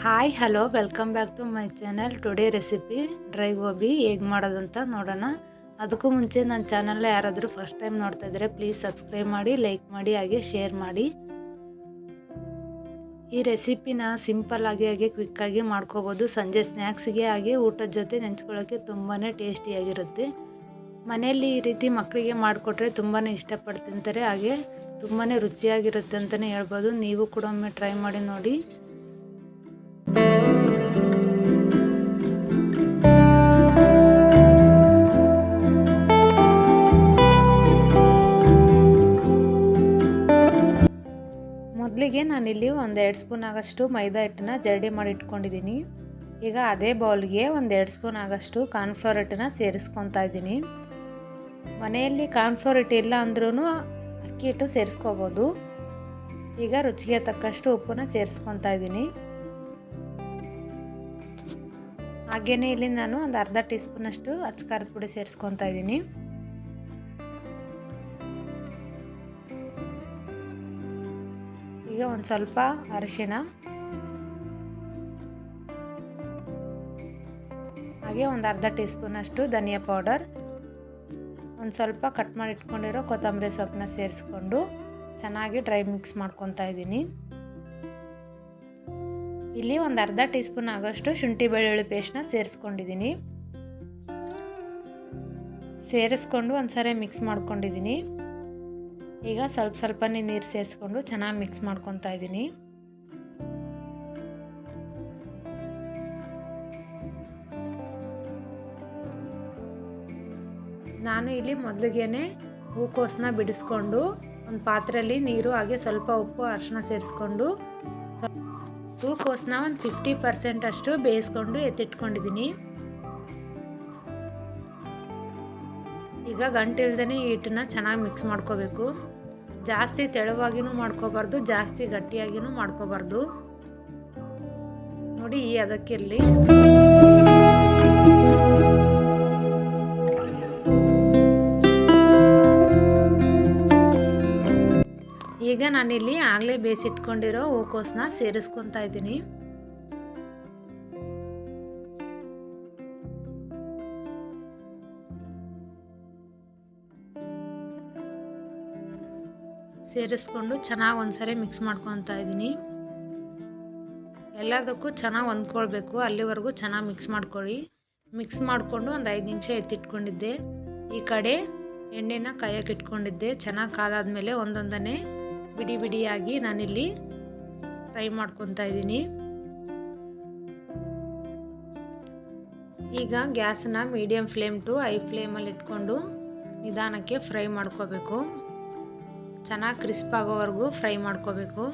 Hi hello welcome back to my channel today recipe dry gobi ಹೇಗೆ ಮಾಡೋದಂತ ನೋಡೋಣ. ಅದಕ್ಕೂ ಮುಂಚೆ ನನ್ನ ಚಾನಲ್ನ ಯಾರಾದರೂ ಫಸ್ಟ್ ಟೈಮ್ ನೋಡ್ತಾ ಇದ್ದರೆ ಪ್ಲೀಸ್ ಸಬ್ಸ್ಕ್ರೈಬ್ ಮಾಡಿ ಲೈಕ್ ಮಾಡಿ, ಹಾಗೆ ಶೇರ್ ಮಾಡಿ. ಈ ರೆಸಿಪಿನ ಸಿಂಪಲ್ ಆಗಿ, ಹಾಗೆ ಕ್ವಿಕ್ಕಾಗಿ ಮಾಡ್ಕೋಬೋದು. ಸಂಜೆ ಸ್ನ್ಯಾಕ್ಸ್ಗೆ ಹಾಗೆ ಊಟದ ಜೊತೆ ನೆಂಚ್ಕೊಳ್ಳೋಕ್ಕೆ ತುಂಬಾ ಟೇಸ್ಟಿಯಾಗಿರುತ್ತೆ ಮನೆಯಲ್ಲಿ ಈ ರೀತಿ ಮಕ್ಕಳಿಗೆ ಮಾಡಿಕೊಟ್ರೆ ತುಂಬಾ ಇಷ್ಟಪಟ್ಟು ತಿಂತಾರೆ. ಹಾಗೆ ತುಂಬಾ ರುಚಿಯಾಗಿರುತ್ತೆ ಅಂತಲೇ ಹೇಳ್ಬೋದು. ನೀವು ಕೂಡ ಒಮ್ಮೆ ಟ್ರೈ ಮಾಡಿ ನೋಡಿ. ಮೊದಲಿಗೆ ನಾನಿಲ್ಲಿ ಒಂದು ಎರಡು ಸ್ಪೂನ್ ಆಗೋಷ್ಟು ಮೈದಾ ಹಿಟ್ಟನ್ನ ಜರಡಿ ಮಾಡಿ ಇಟ್ಕೊಂಡಿದ್ದೀನಿ. ಈಗ ಅದೇ ಬೌಲ್ಗೆ ಒಂದು ಎರಡು ಸ್ಪೂನ್ ಆಗೋಷ್ಟು ಕಾರ್ನ್ಫ್ಲೋರ್ ಹಿಟ್ಟನ್ನ ಸೇರಿಸ್ಕೊತಾ ಇದ್ದೀನಿ. ಮನೆಯಲ್ಲಿ ಕಾರ್ನ್ಫ್ಲೋರ್ ಹಿಟ್ಟು ಇಲ್ಲ ಅಂದ್ರೂ ಅಕ್ಕಿ ಹಿಟ್ಟು ಸೇರಿಸ್ಕೋಬೋದು. ಈಗ ರುಚಿಗೆ ತಕ್ಕಷ್ಟು ಉಪ್ಪನ್ನ ಸೇರಿಸ್ಕೊತಾ ಇದ್ದೀನಿ. ಹಾಗೆಯೇ ಇಲ್ಲಿ ನಾನು ಒಂದು ಅರ್ಧ ಟೀ ಸ್ಪೂನಷ್ಟು ಅಚ್ಚಕಾರದ ಪುಡಿ ಸೇರಿಸ್ಕೊತಾ ಇದ್ದೀನಿ. ಈಗ ಒಂದು ಸ್ವಲ್ಪ ಅರಿಶಿಣ. ಹಾಗೆ ಒಂದು ಅರ್ಧ ಟೀ ಸ್ಪೂನಷ್ಟು ಧನಿಯಾ ಪೌಡರ್. ಒಂದು ಸ್ವಲ್ಪ ಕಟ್ ಮಾಡಿ ಇಟ್ಕೊಂಡಿರೋ ಕೊತ್ತಂಬರಿ ಸೊಪ್ಪನ್ನ ಸೇರಿಸ್ಕೊಂಡು ಚೆನ್ನಾಗಿ ಡ್ರೈ ಮಿಕ್ಸ್ ಮಾಡ್ಕೊತಾ ಇದ್ದೀನಿ. ಇಲ್ಲಿ ಒಂದು ಅರ್ಧ ಟೀ ಸ್ಪೂನ್ ಆಗೋಷ್ಟು ಶುಂಠಿ ಬೆಳ್ಳುಳ್ಳಿ ಪೇಸ್ಟ್ನ ಸೇರಿಸ್ಕೊಂಡಿದ್ದೀನಿ. ಸೇರಿಸ್ಕೊಂಡು ಒಂದ್ಸರಿ ಮಿಕ್ಸ್ ಮಾಡ್ಕೊಂಡಿದ್ದೀನಿ. ಈಗ ಸ್ವಲ್ಪ ಸ್ವಲ್ಪನೇ ನೀರು ಸೇರಿಸ್ಕೊಂಡು ಚೆನ್ನಾಗಿ ಮಿಕ್ಸ್ ಮಾಡ್ಕೊತಾ ಇದ್ದೀನಿ. ನಾನು ಇಲ್ಲಿ ಮೊದಲಿಗೆ ಹೂಕೋಸನ್ನ ಬಿಡಿಸ್ಕೊಂಡು ಒಂದು ಪಾತ್ರೆಯಲ್ಲಿ ನೀರು, ಹಾಗೆ ಸ್ವಲ್ಪ ಉಪ್ಪು ಅರಿಶಿನ ಸೇರಿಸ್ಕೊಂಡು ಹೂಕೋಸನ್ನ ಒಂದು ಫಿಫ್ಟಿ ಪರ್ಸೆಂಟ್ ಅಷ್ಟು ಬೇಯಿಸ್ಕೊಂಡು ಎತ್ತಿಟ್ಕೊಂಡಿದ್ದೀನಿ. ಈಗ ಗಂಟಿಲ್ದೇ ಈ ಹಿಟ್ಟನ್ನ ಚೆನ್ನಾಗಿ ಮಿಕ್ಸ್ ಮಾಡ್ಕೋಬೇಕು. ಜಾಸ್ತಿ ತೆಳುವಾಗಿನೂ ಮಾಡ್ಕೋಬಾರ್ದು, ಜಾಸ್ತಿ ಗಟ್ಟಿಯಾಗಿನೂ ಮಾಡ್ಕೋಬಾರ್ದು. ನೋಡಿ ಅದಕ್ಕಿರಲಿ. ಈಗ ನಾನಿಲ್ಲಿ ಆಗಲೇ ಬೇಯಿಸಿಟ್ಕೊಂಡಿರೋ ಹೂಕೋಸನ್ನ ಸೇರಿಸ್ಕೊತಾ ಇದ್ದೀನಿ. ಸೇರಿಸ್ಕೊಂಡು ಚೆನ್ನಾಗಿ ಒಂದ್ಸರಿ ಮಿಕ್ಸ್ ಮಾಡ್ಕೊತಾ ಇದ್ದೀನಿ. ಎಲ್ಲದಕ್ಕೂ ಚೆನ್ನಾಗಿ ಹೊಂದ್ಕೊಳ್ಬೇಕು. ಅಲ್ಲಿವರೆಗೂ ಚೆನ್ನಾಗಿ ಮಿಕ್ಸ್ ಮಾಡ್ಕೊಳ್ಳಿ. ಮಿಕ್ಸ್ ಮಾಡಿಕೊಂಡು ಒಂದು ಐದು ನಿಮಿಷ ಎತ್ತಿಟ್ಕೊಂಡಿದ್ದೆ. ಈ ಕಡೆ ಎಣ್ಣೆನ ಕಾಯಕ್ಕೆ ಇಟ್ಕೊಂಡಿದ್ದೆ. ಚೆನ್ನಾಗಿ ಕಾದಾದ್ಮೇಲೆ ಒಂದೊಂದನೇ ಬಿಡಿ ಬಿಡಿಯಾಗಿ ನಾನಿಲ್ಲಿ ಫ್ರೈ ಮಾಡ್ಕೊತಾ ಇದ್ದೀನಿ. ಈಗ ಗ್ಯಾಸನ್ನ ಮೀಡಿಯಮ್ ಫ್ಲೇಮ್ ಟು ಐ ಫ್ಲೇಮಲ್ಲಿ ಇಟ್ಕೊಂಡು ನಿಧಾನಕ್ಕೆ ಫ್ರೈ ಮಾಡ್ಕೋಬೇಕು. ಚೆನ್ನಾಗಿ ಕ್ರಿಸ್ಪ್ ಆಗೋವರೆಗೂ ಫ್ರೈ ಮಾಡ್ಕೋಬೇಕು.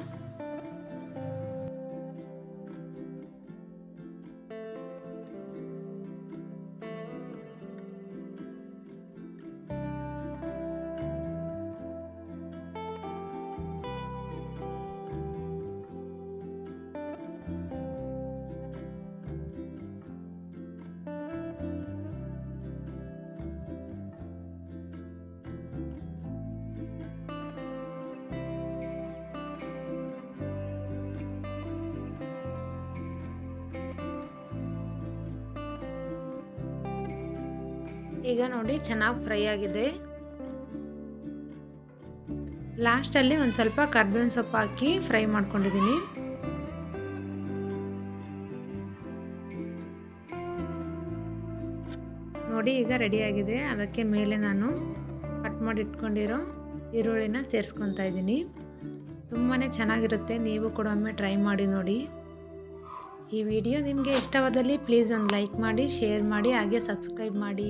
ಈಗ ನೋಡಿ, ಚೆನ್ನಾಗಿ ಫ್ರೈ ಆಗಿದೆ. ಲಾಸ್ಟಲ್ಲಿ ಒಂದು ಸ್ವಲ್ಪ ಕರ್ಬೇವಿನ ಸೊಪ್ಪು ಹಾಕಿ ಫ್ರೈ ಮಾಡ್ಕೊಂಡಿದ್ದೀನಿ. ನೋಡಿ, ಈಗ ರೆಡಿಯಾಗಿದೆ ಅದಕ್ಕೆ ಮೇಲೆ ನಾನು ಕಟ್ ಮಾಡಿ ಇಟ್ಕೊಂಡಿರೋ ಈರುಳ್ಳಿನ ಸೇರಿಸ್ಕೊತಾ ಇದ್ದೀನಿ. ತುಂಬಾ ಚೆನ್ನಾಗಿರುತ್ತೆ. ನೀವು ಕೂಡ ಒಮ್ಮೆ ಟ್ರೈ ಮಾಡಿ ನೋಡಿ. ಈ ವಿಡಿಯೋ ನಿಮಗೆ ಇಷ್ಟವಾದಲ್ಲಿ ಪ್ಲೀಸ್ ಒಂದು ಲೈಕ್ ಮಾಡಿ, ಶೇರ್ ಮಾಡಿ, ಹಾಗೆ ಸಬ್ಸ್ಕ್ರೈಬ್ ಮಾಡಿ.